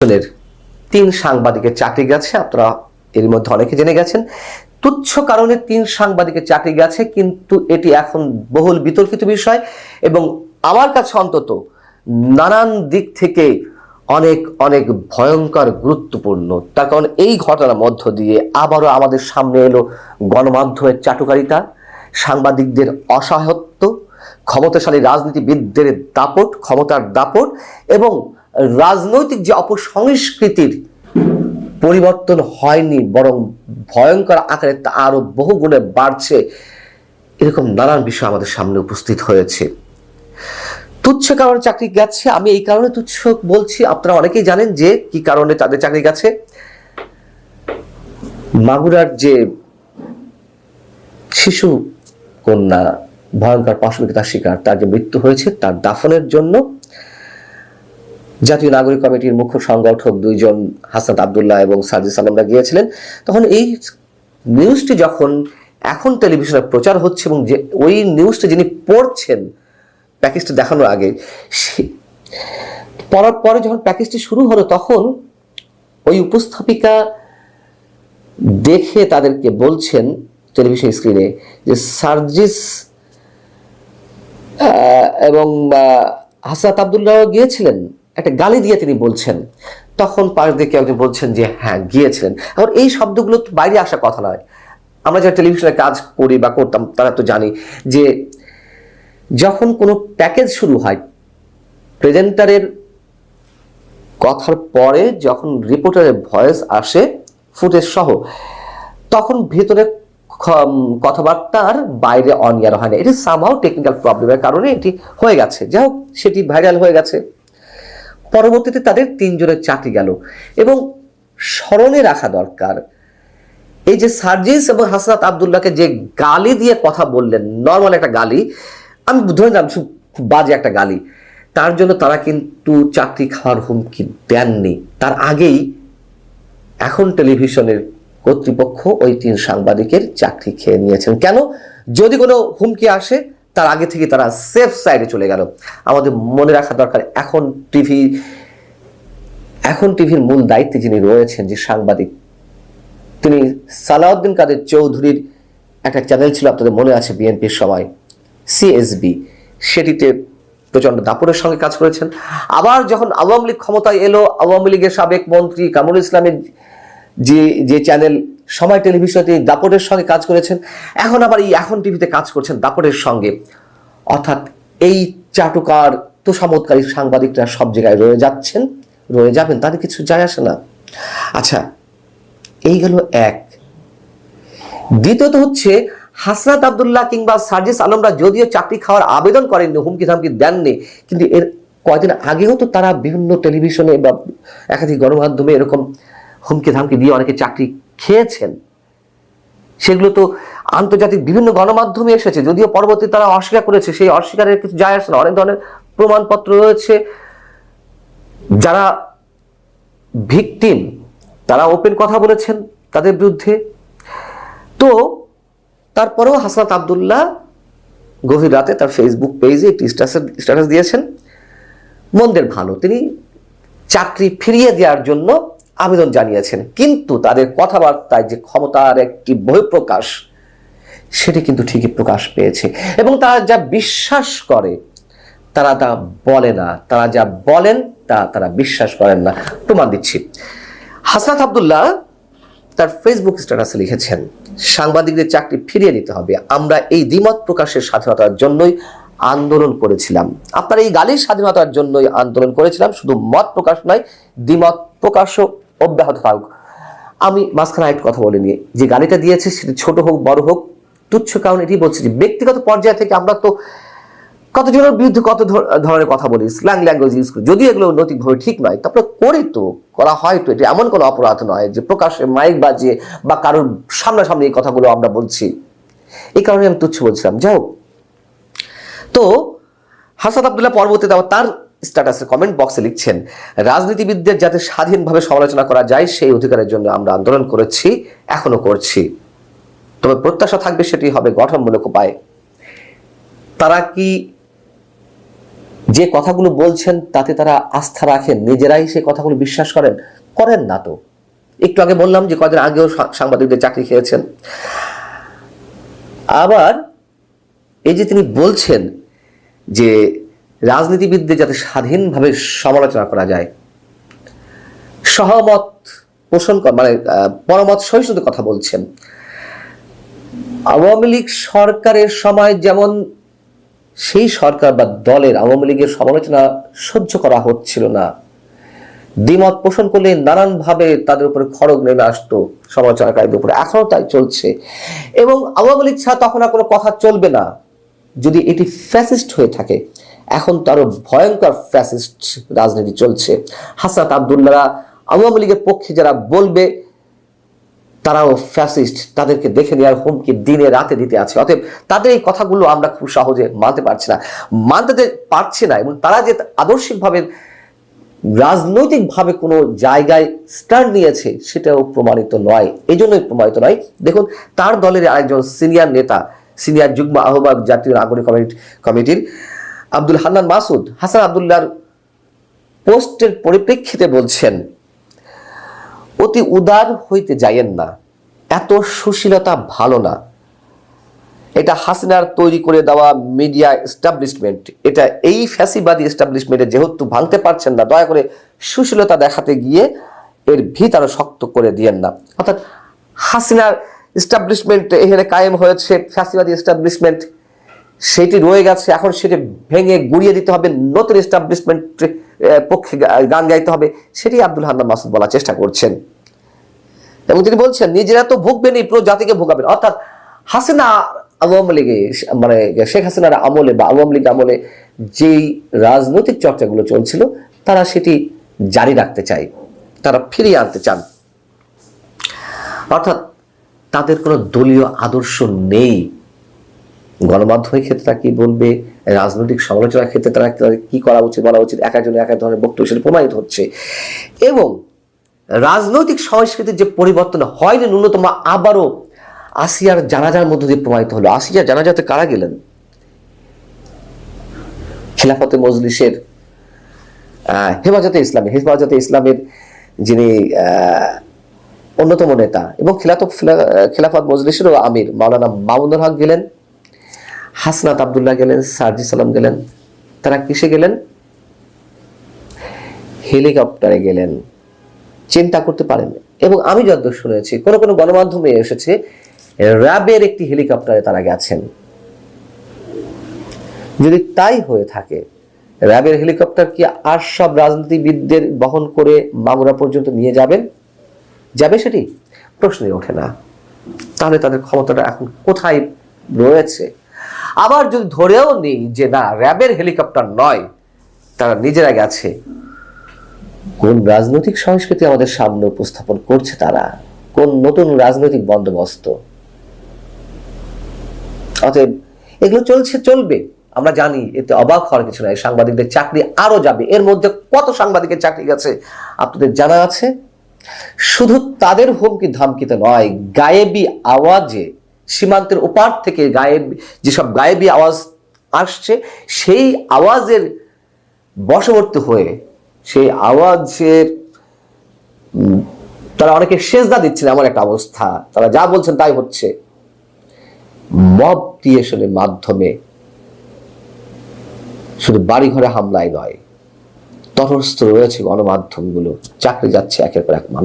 টেলিভিশনের তিন সাংবাদিকের চাকরি গেছে, আপনারা এর মধ্যে অনেকে জেনে গেছেন। তুচ্ছ কারণে তিন সাংবাদিকের চাকরি গেছে, কিন্তু এটি এখন বহুল বিতর্কিত বিষয় এবং আমার কাছে অন্তত নানান দিক থেকে অনেক অনেক ভয়ঙ্কর, গুরুত্বপূর্ণ। তার কারণ এই ঘটনার মধ্য দিয়ে আবারও আমাদের সামনে এলো গণমাধ্যমের চাটুকারিতা, সাংবাদিকদের অসহায়ত্ব, ক্ষমতাশালী রাজনীতিবিদদের দাপট, ক্ষমতার দাপট এবং রাজনৈতিক যে অপসংস্কৃতির পরিবর্তন হয়নি, বরং ভয়ঙ্কর আকারে তা আরও বহু গুণে বাড়ছে, এরকম নানান বিষয় আমাদের সামনে উপস্থিত হয়েছে। তুচ্ছ কারণে চাকরি গেছে, আমি এই কারণে তুচ্ছ বলছি, আপনারা অনেকেই জানেন যে কি কারণে তাদের চাকরি গেছে। মাগুরার যে শিশু কন্যা, ভয়ঙ্কর পাশবিকতার শিকার, তার যে মৃত্যু হয়েছে, তার দাফনের জন্য জাতীয় নাগরিক কমিটির মুখ্য সংগঠক দুইজন হাসান আবদুল্লাহ এবং সাজিদ সালামরা গিয়েছিলেন, তখন এই নিউজটি যখন এখন টেলিভিশনে প্রচার হচ্ছে এবং যে ওই নিউজটি যিনি পড়ছেন প্যাকেজটি দেখানোর আগে পড়ার পরে যখন প্যাকেজটি শুরু হলো, তখন ওই উপস্থাপিকা দেখে তাদেরকে বলছেন টেলিভিশন স্ক্রিনে যে সার্জিস এবং হাসাত আবদুল্লাহ গিয়েছিলেন। একটা গালি দিয়ে তিনি বলছেন। তখন পাশ দিয়ে কেউ একজন বলছেন যে হ্যাঁ গিয়েছিলেন। এখন এই শব্দগুলো তো বাইরে আসা কথা নয়। আমরা যারা টেলিভিশনে কাজ করি বা করতাম, তারা তো জানি যে, যখন কোনো প্যাকেজ শুরু হয়, প্রেজেন্টারের কথার পরে যখন রিপোর্টারের ভয়েস আসে, ফুটেজ সহ, তখন ভেতরে কথাবার্তার বাইরে অনিয়ার হয় না। এটি সামহাও টেকনিক্যাল প্রবলেমের কারণে এটি হয়ে গেছে। যাই হোক, সেটি ভাইরাল হয়ে গেছে। পরবর্তীতে তাদের তিনজনের চাকরি গেল। এবং স্মরণে রাখা দরকার, এই যে সার্জিস এবং হাসনাত আবদুল্লাহকে যে গালি দিয়ে কথা বললেন নর্মাল একটা গালি, আমি ধরে নিলাম বাজে একটা গালি, তার জন্য তারা কিন্তু চাকরি খাওয়ার হুমকি দেননি। তার আগেই এখন টেলিভিশনের কর্তৃপক্ষ ওই তিন সাংবাদিকের চাকরি খেয়ে নিয়েছেন। কেন? যদি কোনো হুমকি আসে তার আগে থেকে তারা সেফ সাইডে চলে গেল। আমাদের মনে রাখা দরকার, এখন টিভি এখন টিভির মূল দায়িত্বে যিনি রয়েছেন যে সাংবাদিক, তিনি সালাউদ্দিন কাদের চৌধুরীর একটা চ্যানেল ছিল, আপনাদের মনে আছে বিএনপির সময় সিএসবি সেটিতে প্রচণ্ড দাপটের সঙ্গে কাজ করেছেন। আবার যখন আওয়ামী লীগ ক্ষমতায় এলো, আওয়ামী লীগের সাবেক মন্ত্রী কামরুল ইসলামের যে যে চ্যানেল সময় টেলিভিশনে তিনি দাপটের সঙ্গে কাজ করেছেন। এখন আবার এই এখন টিভিতে কাজ করছেন দাপটের সঙ্গে। অর্থাৎ এই চাটুকার তোষামতকারী সাংবাদিকরা সব জায়গায় রয়ে যাচ্ছেন, রয়ে যাবেন, তাদের কিছু যায় আসে না। আচ্ছা এই গেল এক। দ্বিতীয়ত হচ্ছে, হাসনাত আবদুল্লাহ কিংবা সার্জিস আলমরা যদিও চাকরি খাওয়ার আবেদন করেননি, হুমকি ধামকি দেননি, কিন্তু এর কয়েকদিন আগেও তো তারা বিভিন্ন টেলিভিশনে বা একাধিক গণমাধ্যমে এরকম হুমকি ধামকি দিয়ে অনেকে চাকরি খেয়েছেন। সেগুলো তো আন্তর্জাতিক বিভিন্ন গণমাধ্যমে এসেছে, যদিও পরবর্তী তারা অস্বীকার করেছে, সেই অস্বীকারের কিছু যায় আসে না। অনেক ধরনের প্রমাণপত্র রয়েছে। যারা ভিকটিম, তারা ওপেন কথা বলেছেন তাদের বিরুদ্ধে। তো তারপরেও হাসনাত আবদুল্লাহ গভীর রাতে তার ফেসবুক পেজে একটি স্ট্যাটাস স্ট্যাটাস দিয়েছেন, মন্দের ভালো। তিনি চাকরি ফিরিয়ে দেওয়ার জন্য আবেদন জানিয়েছেন। কিন্তু তাদের কথাবার্তায় যে ক্ষমতার একটি বহিঃপ্রকাশ, সেটি কিন্তু ঠিকই প্রকাশ পেয়েছে। এবং তারা যা বিশ্বাস করে, তারা তা বলে না। তারা যা বলেন, তা তারা বিশ্বাস করেন না। প্রমাণ দিচ্ছি। হাসনাত আবদুল্লাহ তার ফেসবুক স্ট্যাটাসে লিখেছেন, সাংবাদিকদের চাকরি ফিরিয়ে নিতে হবে। আমরা এই দ্বিমত প্রকাশের স্বাধীনতার জন্যই আন্দোলন করেছিলাম। আপনার এই গালির স্বাধীনতার জন্যই আন্দোলন করেছিলাম। শুধু মত প্রকাশ নয়, দ্বিমত প্রকাশও অব্যাহত থাকুক। আমি মাঝখানে একটা কথা বলে নিয়ে যে গালিটা দিয়েছে, সেটা ছোট হোক, বড় হোক, তুচ্ছ কারণ এটি বলছি যে ব্যক্তিগত পর্যায় থেকে আমরা তো কতজনের বিরুদ্ধে কত ধরনের কথা বলি স্ল্যাং ল্যাঙ্গুয়েজ ইউজ করি, যদিও এগুলো নৈতিকভাবে ঠিক নয়, তারপরে করে তো, করা হয় তো, এটা এমন কোনো অপরাধ নয় যে প্রকাশ্যে মাইক বাজিয়ে বা কারোর সামনাসামনি এই কথাগুলো আমরা বলছি। এই কারণে আমি তুচ্ছ বলছিলাম। যাই হোক। তো হাসান আবদুল্লাহ পরবর্তীতে আবার তার স্ট্যাটাসে কমেন্ট বক্সে লিখছেন, রাজনীতিবিদদের যাতে স্বাধীনভাবে সমালোচনা করা যায়, সেই অধিকারের জন্য আমরা আন্দোলন করেছি, এখনও করছি। তবে প্রত্যাশা থাকবে সেটি হবে গঠনমূলক উপায়। তারা কি যে কথাগুলো বলছেন, তাতে তারা আস্থা রাখেন? নিজেরাই সে কথাগুলো বিশ্বাস করেন? করেন না তো। একটু আগে বললাম যে কদিন আগেও সাংবাদিকদের চাকরি খেয়েছেন। আবার এই যে তিনি বলছেন যে রাজনীতিবিদদের যাতে স্বাধীনভাবে সমালোচনা করা যায়। সহমত পোষণ মানে পরমত সহিষ্ণুতার কথা বলছেন। আওয়ামী লীগ সরকারের সময় যেমন সেই সরকার বা দলের আওয়ামী লীগের সমালোচনা সহ্য করা হচ্ছিল না, দ্বিমত পোষণ করলে নানানভাবে তাদের উপরে খড়গ নেমে আসতো, সমালোচনাকারীদের উপরে। এখনও তাই চলছে। এবং আওয়ামী লীগ ছাড়া তখন আর কোনো কথা চলবে না। যদি এটি ফ্যাসিস্ট হয়ে থাকে, এখন তো আরও ভয়ঙ্কর ফ্যাসিস্ট রাজনীতি চলছে। হাসাত আবদুল্লারা আওয়ামী লীগের পক্ষে যারা বলবে, তারাও ফ্যাসিস্ট তাদেরকে দেখে নেওয়ার হুমকি দিনে রাতে দিতে আছে। অতএব তাদের এই কথাগুলো আমরা খুব সহজে মানতে পারছি না। মানতে পারছি না, এবং তারা যে আদর্শিকভাবে, রাজনৈতিকভাবে কোনো জায়গায় স্ট্যান্ড নিয়েছে, সেটাও প্রমাণিত নয়। এই জন্যই প্রমাণিত নয়। দেখুন, তার দলের আরেকজন সিনিয়র নেতা সিনিয়র যুগ্ম আহ্বায়ক জাতীয় নাগরিক কমিটি কমিটির আব্দুল হান্নান মাসুদ। হাসান আবদুল্লাহর পোস্টের পরিপ্রেক্ষিতে বলছেন, অতি উদার হইতে যাইয়েন না। এত সুশীলতা ভালো না। এটা হাসিনার তৈরি করে দেওয়া মিডিয়া এস্টাবলিশমেন্ট। এটা এই ফ্যাসিবাদী এস্টাবলিশমেন্টে যেহেতু ভাঙতে পারছেন না, দয়া করে সুশীলতা দেখাতে গিয়ে এর ভিত আরও শক্ত করে দিয়েন না। অর্থাৎ হাসিনার এস্টাবলিশমেন্ট এখানে কায়েম হয়েছে, ফ্যাসিবাদী এস্টাবলিশমেন্ট সেটি রয়ে গেছে। এখন সেটি ভেঙে গুড়িয়ে দিতে হবে, নতুন এস্টাবলিশমেন্ট পক্ষে গান গাইতে হবে, সেটি আব্দুল হান্নান মাসুদ বলার চেষ্টা করছেন। এবং তিনি বলছেন, নিজেরা তো ভুগবেনই পুরো জাতিকে ভোগাবেন। অর্থাৎ হাসিনা আওয়ামী লীগে মানে শেখ হাসিনার আমলে বা আওয়ামী লীগ আমলে যেই রাজনৈতিক চর্চাগুলো চলছিল, তারা সেটি জারি রাখতে চায়, তারা ফিরিয়ে আনতে চান। অর্থাৎ তাদের কোনো দলীয় আদর্শ নেই। গণমাধ্যমের ক্ষেত্রে তারা কি বলবে? রাজনৈতিক সমালোচনার ক্ষেত্রে তারা তাদের কি করা উচিত, বলা উচিত? এক একজন এক এক ধরনের বক্তব্য সেটা প্রমাণিত হচ্ছে। এবং রাজনৈতিক সংস্কৃতির যে পরিবর্তন হয়নি ন্যূনতম, আবারও আসিয়ার জানাজার মধ্য দিয়ে প্রমাণিত হলো। আসিয়ার জানাজাতে কারা গেলেন? খেলাফতে মজলিসের হেফাজতে ইসলামী, হেফাজতে ইসলামের যিনি অন্যতম নেতা এবং খেলাত খেলাফত মজলিসেরও আমির। মাওলানা মামুনুল হক গেলেন, হাসনাত আবদুল্লাহ গেলেন, সার্জি সালাম গেলেন। তারা কিসে গেলেন? হেলিকপ্টারে গেলেন। চিন্তা করতে পারেন। এবং আমি যতদূর শুনেছি, কোন কোনো গণমাধ্যমে এসেছে, র্যাবের একটি হেলিকপ্টারে তারা গেছেন। যদি তাই হয়ে থাকে, র্যাবের হেলিকপ্টার কি আর সব রাজনীতিবিদদের বহন করে মামুরা পর্যন্ত নিয়ে যাবেন? যাবে সেটি? প্রশ্নই ওঠে না। তাহলে তাদের ক্ষমতাটা এখন কোথায় রয়েছে? আবার যদি ধরেও নেই যে না, র্যাবের হেলিকপ্টার নয়, তারা নিজেরা গেছে। কোন রাজনৈতিক সংস্কৃতি আমাদের সামনে উপস্থাপন করছে তারা? কোন নতুন রাজনৈতিক বন্দোবস্ত? অতএব এগুলো চলছে, চলবে। আমরা জানি, এতে অবাক হওয়ার কিছু নাই। সাংবাদিকদের চাকরি আরও যাবে। এর মধ্যে কত সাংবাদিকের চাকরি গেছে? আপনাদের জানা আছে? শুধু তাদের হুমকি ধামকিতে নয়, গায়েবী আওয়াজে সীমান্তের ওপার থেকে গায়েব, যেসব গায়েবী আওয়াজ আসছে, সেই আওয়াজের বশবর্তী হয়ে সেই আওয়াজের তারা অনেকে সেজদা দিচ্ছেন এমন একটা অবস্থা। তারা যা বলছেন তাই হচ্ছে। মব ক্রিয়েশনের মাধ্যমে শুধু বাড়িঘরে হামলায় নয়, তটস্থ রয়েছে গণমাধ্যমগুলো। চাকরি যাচ্ছে একের পর এক মানুষ।